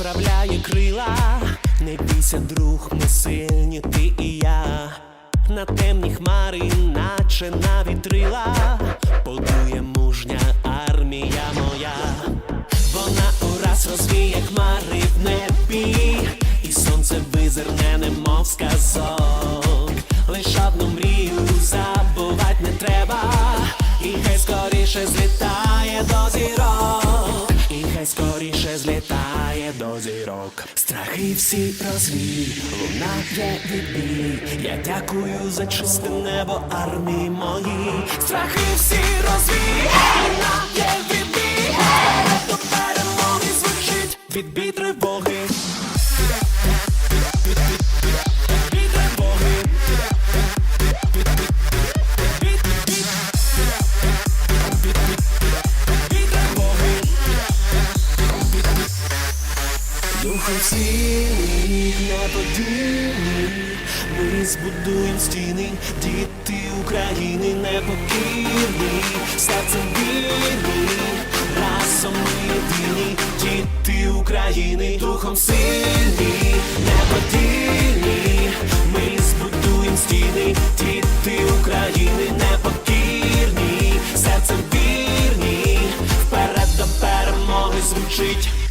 розправляє крила, не бійся, друг, ми сильні, ти і я. На темні хмари, наче на вітрила, подує мужня армія моя. Вона ураз розвіє хмари в небі, і сонце визирне, немов сказок. Лиш одну мрію забувать не треба, і хай скоріше злітає скоріше злітає до зірок. Страхи всі розвій, лунає відбій. Я дякую за чисте небо армії мої. Страхи всі розвій, лунає відбій. До перемоги звучить від бітри Відбій духу цілі, неподільні, ми збудуємо стіни, діти України непокірні, серцем вірні, разом ми єдині, діти України, духом сильні, неподільні, ми збудуємо стіни, діти України непокірні, серцем вірні, вперед до перемоги звучить.